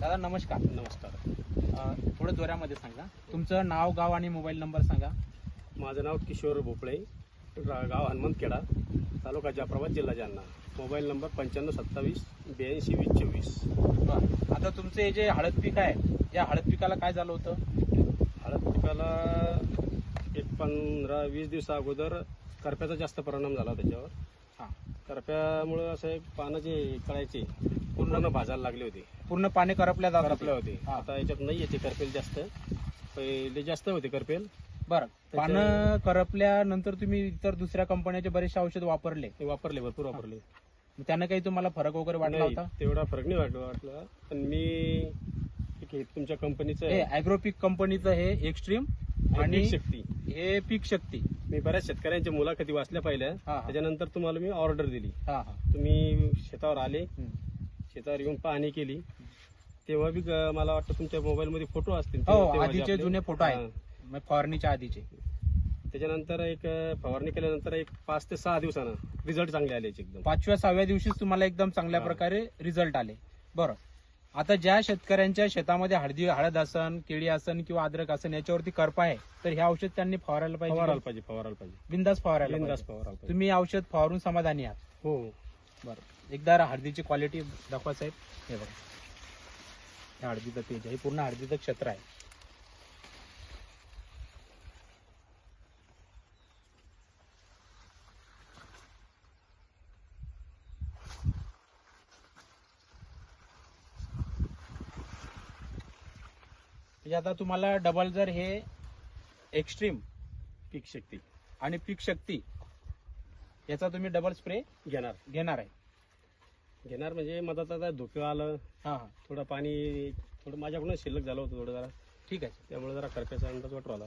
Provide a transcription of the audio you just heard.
दादा नमस्कार. नमस्कार. थोडं जोरामध्ये सांगा. तुमचं नाव गाव आणि मोबाईल नंबर सांगा. माझं नाव किशोर भोपळे गाव हनुमंतखेडा तालुका जाफराबाद जिल्हा जालना. मोबाईल नंबर पंच्याण्णव सत्तावीस ब्याऐंशी वीस चोवीस. बरं. आता तुमचं हे जे हळद पीक आहे या हळद पिकाला काय झालं होतं? हळद पिकाला एक पंधरा वीस दिवसा अगोदर करप्याचा जास्त परिणाम झाला त्याच्यावर. हां. करप्यामुळं असं एक पानाचे कळायचे पूर्ण भाजायला लागले होते. पूर्ण पाने करपल्या जात करपले होते. आता याच्यात नाही येते करपेल जास्त. पहिले जास्त होते करपेल. बरं. पानं करपल्यानंतर तुम्ही इतर दुसऱ्या कंपन्याचे बरेचसे औषध वापरले. ते वापरले भरपूर वापरले. मग त्यानं काही तुम्हाला फरक वगैरे वाटला नाही, होता? तेवढा फरक नाही वाटला वाटला. पण मी ठीक आहे, तुमच्या कंपनीचं हे अॅग्रोपिक कंपनीचं हे एक्स्ट्रीम आणि आणि शक्ती. हे पीक शक्ती. मी बऱ्याच शेतकऱ्यांच्या मुलाखती वाचल्या पाहिल्या. हा, हा. त्याच्यानंतर तुम्हाला मी ऑर्डर दिली. हा हा. तुम्ही शेतावर आले. हम्म. शेतावर येऊन पाहणी केली. तेव्हा बी ग- मला वाटतं तुमच्या मोबाईल मध्ये फोटो असतील. हो तेव्हाचे आधीचे आपले. जुने फोटो हा. आहेत. मग फवारणीच्या आधीचे. त्याच्यानंतर एक अं, फवारणी केल्यानंतर एक पाच ते सहा दिवसानं रिझल्ट चांगले आले याचे एकदम. पाचव्या सहाव्या दिवशीच तुम्हाला एकदम चांगल्या हा. प्रकारे रिझल्ट आले. बरं. आता ज्या शेतकऱ्यांच्या शेतामध्ये हळदी हळद असन केळी असन किंवा अद्रक असन याच्यावरती करपा आहे तर हे औषध त्यांनी फवारायला फवारायला पाहिजे पाहिजे पाहिजे पाहिजे. बिंदास फवारायला बिनधास्त पाहिजे. फवारायला पाहिजे. तुम्ही औषध फवारून समाधानी आहात. हो. बरं. एकदा हळदीची क्वालिटी दाखवा साहेब. हे बघा. हे हळदीचं तेज आहे. हे पूर्ण हळदीचं क्षेत्र आहे. म्हणजे आता तुम्हाला डबल जर हे एक्स्ट्रीम पीक शक्ती आणि पीक शक्ती याचा तुम्ही डबल स्प्रे घेणार. घेणार आहे. घेणार म्हणजे मधात आता धुकं आलं. हा हा. थोडं पाणी थोडं माझ्याकडून शिल्लक झालं होतं थोडं जरा. ठीक आहे. त्यामुळे जरा करप्याचा अंदाज वाटू आला.